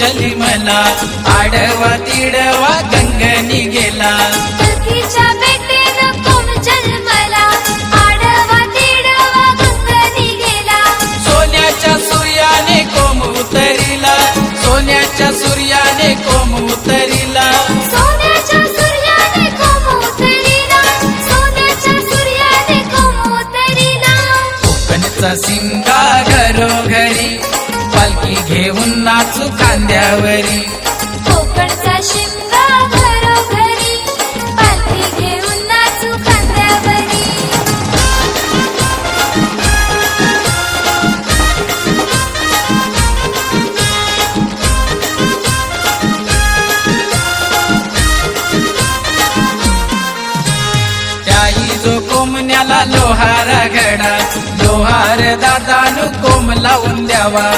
सखीच्या मला आडवा तिडवा गंगनी गेला. नाचू खांद्यावरी. कोकणचा शिमगा घरोघरी पालखी घेऊन नाचू खांद्यावरी. त्याही जो कोमण्याला लोहारा घडा लोहार दादानु कोम लावून द्यावा.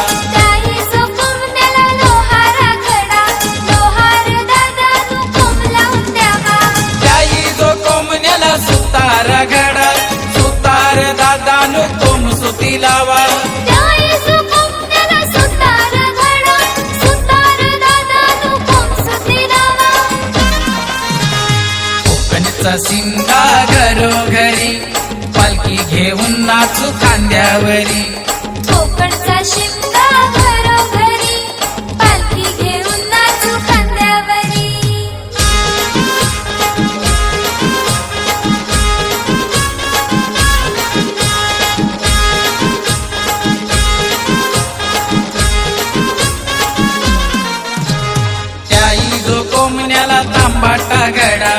कोकणचा सिंगा घरोघरी पालखी घेऊन नाचू खांद्यावरी. कोकणचा घरोघरी पालखी घेऊन नाचू खांद्यावरी. त्याही जो कोमण्याला तांबाटा घडा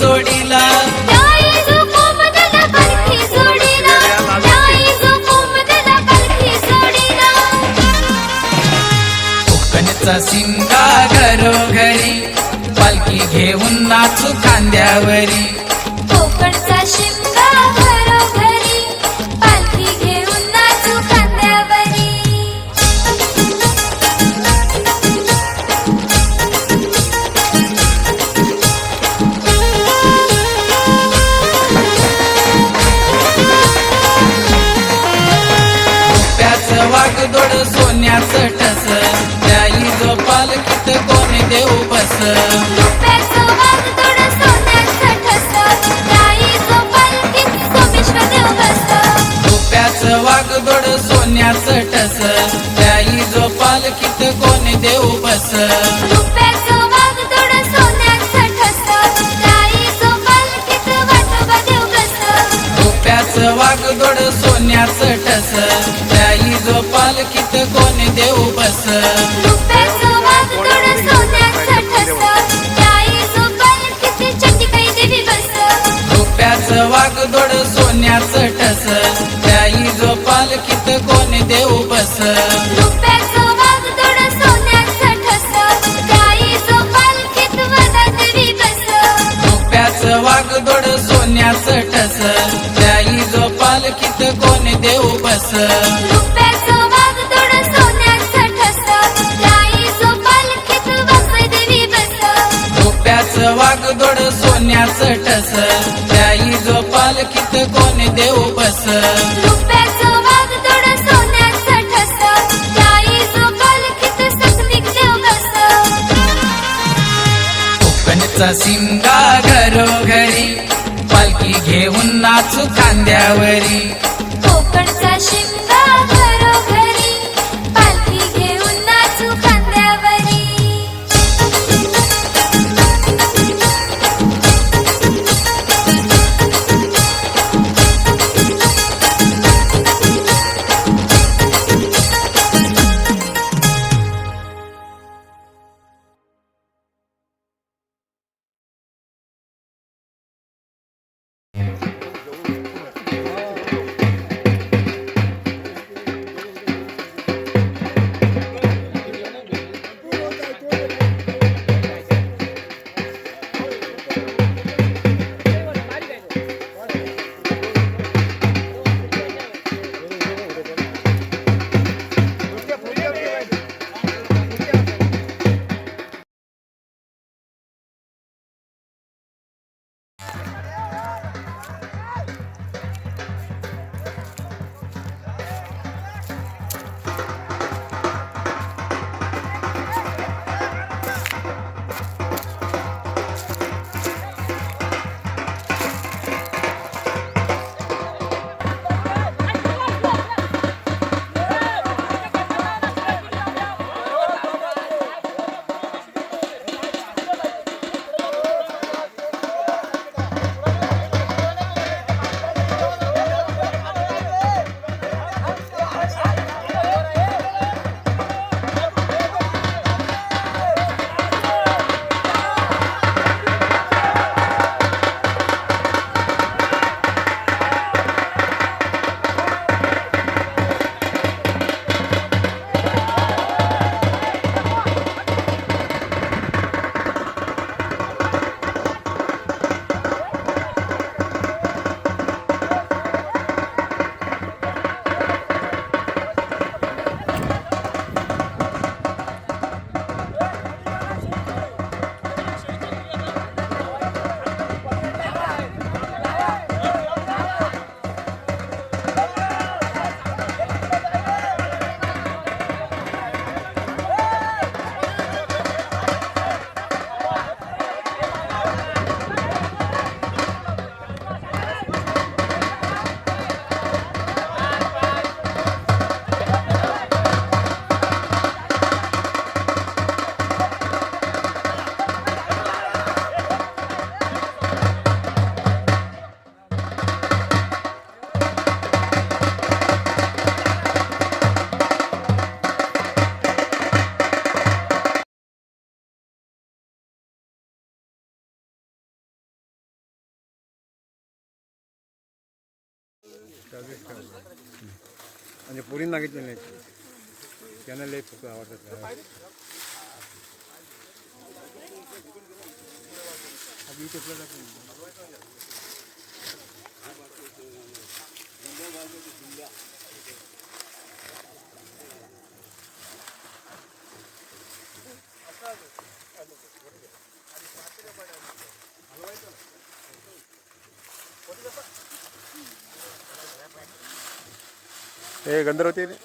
जोडीला. कोकणचा सिंगा घरोघरी पालखी घेऊन नाचू खांद्यावरी. कोकणचा शिमगा देऊ बस. रुपयाचं वागदोड सोन्याचं ठस त्याही जो पालखीत कोणी देऊ बस. रुपयाचं वागदोड सोन्याचं ठस जो पालखीत कोणी देऊ बस. सोन्याचं ठस त्याही जो पालखीत कोणी देऊ बस. वागदोड सोन्याचं ठस. त्याही जो पालखीत कोणी देऊ बस. वागदोड सोन्याचं ठस. कोकणचा सिंगा घरोघरी पालखी घेऊन नाचू खांद्यावरी. मागितली नाही त्यांना लई फक्त आवडतात आधी इथे आपल्याला पण- हे गंधर्वती रे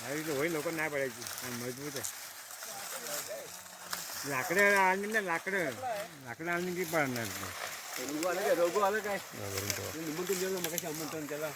नाही होईल लोक नाही पडायची आणि मजबूत आहे लाकडं आणली ना लाकडं लाकडं आणली की पडणार नाही. आलं काय रघु आलं काय निमंत्रण दिलं मग कशी आमंत्रण त्याला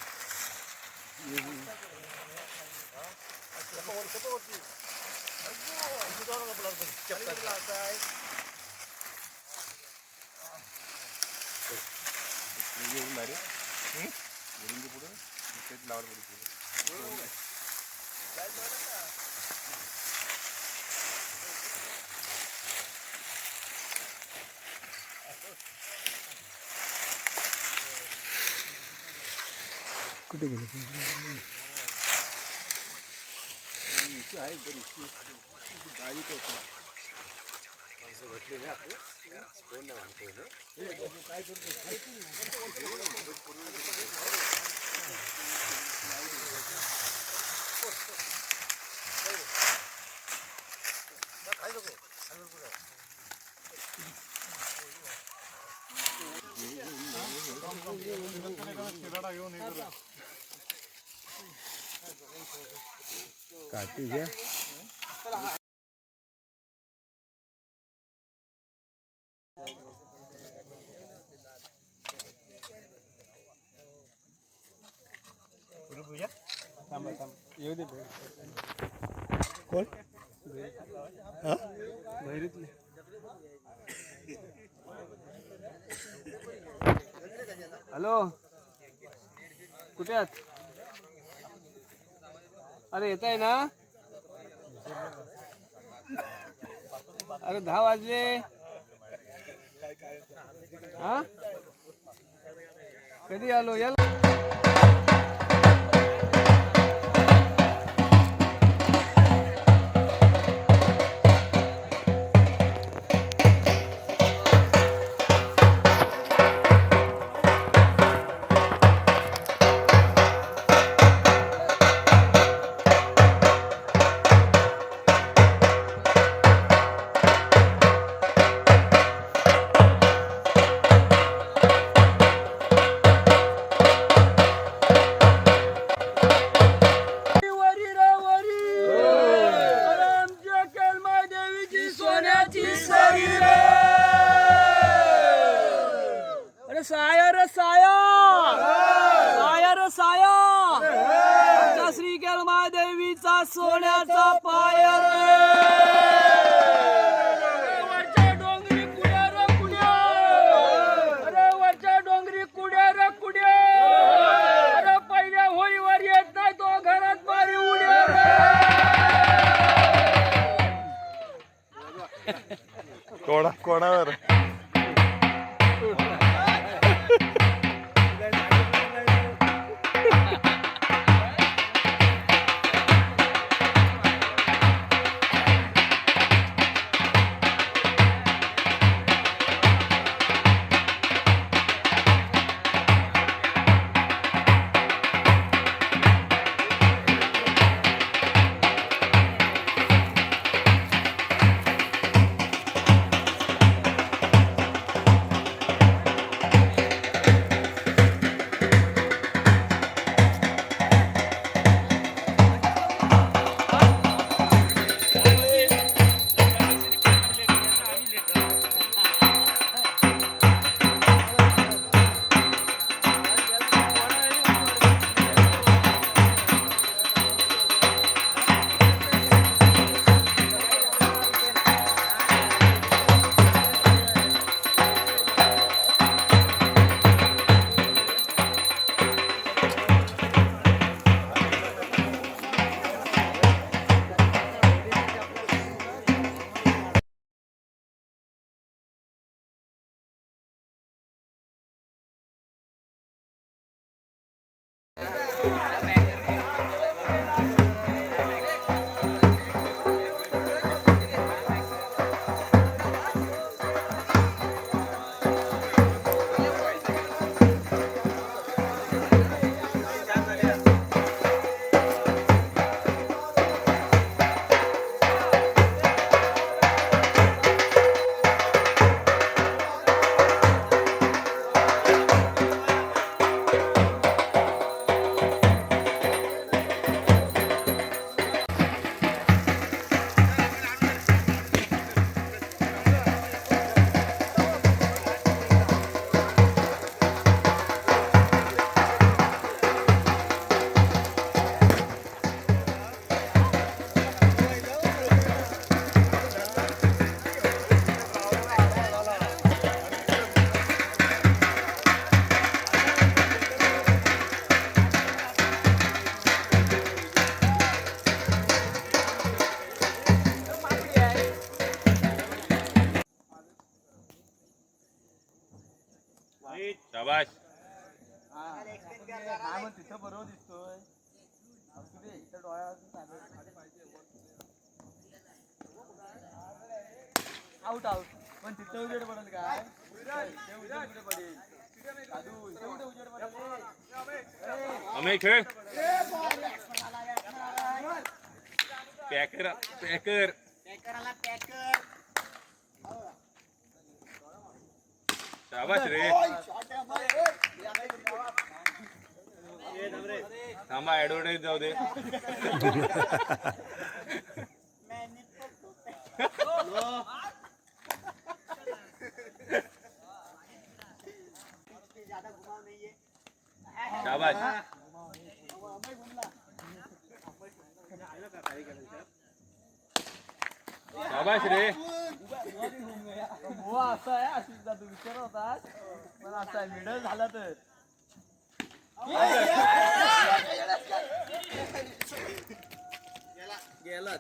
कुठे गेले कार्तिक आहे येऊ दे कोण? हॅलो. कुठे आहात? अरे येत आहे ना? अरे दहा वाजले. हा? कधी आलो? या कोणा कोणावर शाबाश अमे खेळ पॅकर पॅकर. शाबाश रे. थांबा ऍडव्हर्टाईज जाऊ दे. शाबाश रे. हो असं आहे अशी तू विचार होता. पण असं आहे मिडल झाला तर. गेलात.